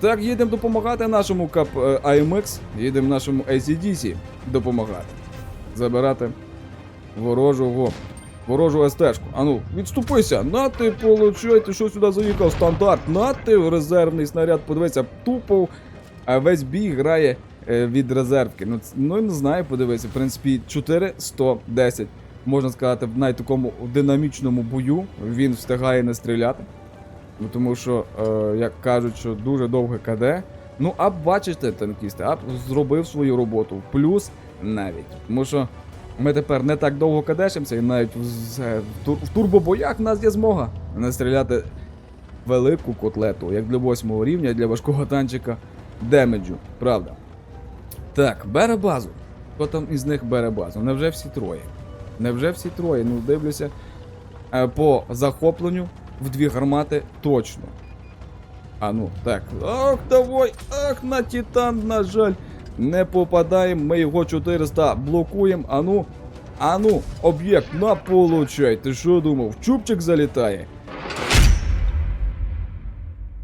Так, їдемо допомагати нашому КАП е, їдемо нашому ACDC допомагати. Забирати ворожого. Ворожу СТшку. Ану, відступися. На ти получай, ти що сюди заїхав? Стандарт. На ти резервний снаряд. Подивися, тупо а весь бій грає е, від резервки. Ну, ну не знаю, подивися. В принципі, 4-110. Можна сказати, в найтакому динамічному бою він встигає не стріляти. Ну, тому що, е, як кажуть, що дуже довге КД. Ну, а бачите, танкісти, а зробив свою роботу. Плюс навіть. Тому що ми тепер не так довго кадешимося, і навіть в, в, тур- в турбобоях в нас є змога настріляти велику котлету, як для восьмого рівня, для важкого танчика демеджу, правда. Так, бере базу. Хто там із них бере базу? Невже всі троє? Невже всі троє? Ну, дивлюся. Е, по захопленню в дві гармати точно. А ну, так. Ах, давай! Ах, на Титан, на жаль. Не попадаємо, ми його 400 блокуємо. Ану, ану, об'єкт на получай. Ти що думав? Чубчик залітає.